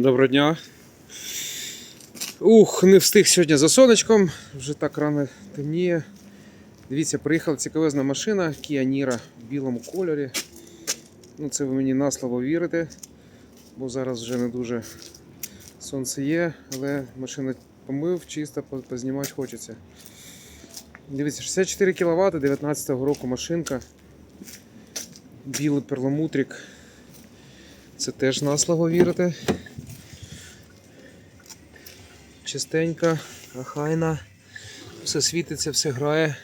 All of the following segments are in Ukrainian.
Доброго дня. Ух, не встиг сьогодні за сонечком, вже так рано темніє. Дивіться, приїхала цікавезна машина Kia Niro в білому кольорі. Ну, це ви мені на слово вірите, бо зараз вже не дуже сонце є, але машина помив, чисто познімати хочеться. Дивіться, 64 кВт 19-го року машинка. Білий перламутрик. Це теж на слово вірите. Чистенька, охайна, все світиться, все грає.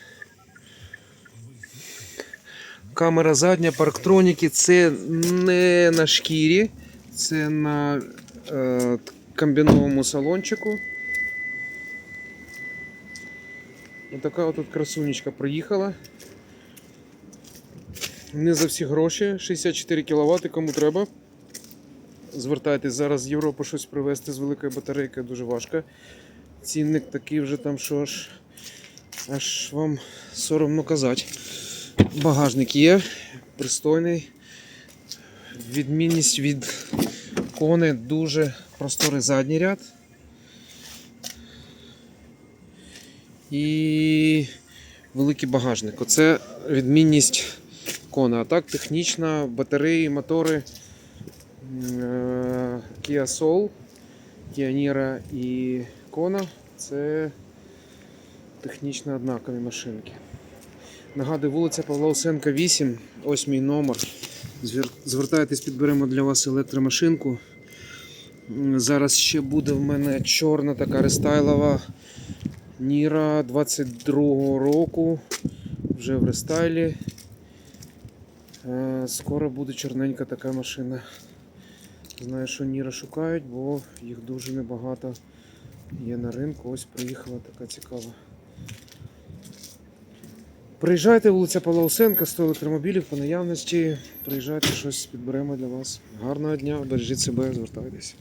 Камера задня, парктроніки це не на шкірі, це на е, комбіновому салончику. Отака отут красунечка приїхала. Не за всі гроші, 64 кВт, кому треба. Звертайтесь зараз з Європи щось привезти з великої батарейки дуже важко. Цінник такий вже там, що аж, аж вам соромно казати. Багажник є, пристойний. Відмінність від кони дуже просторий задній ряд. І великий багажник. Оце відмінність кона. А так технічна, батареї, мотори. Е, Kia Soul, Kia Niro і Kona це технічно однакові машинки. Нагадую, вулиця Павла Осенка 8, ось мій номер. Звертайтесь, підберемо для вас електромашинку. Зараз ще буде в мене чорна така рестайлова Ніра 22-го року. Вже в рестайлі. Е, Скоро буде чорненька така машина. Знаю, що Ніра шукають, бо їх дуже небагато є на ринку. Ось приїхала така цікава. Приїжджайте, вулиця Павлаусенка, 100 електромобілів по наявності. Приїжджайте, щось підберемо для вас. Гарного дня, бережіть себе, звертайтесь.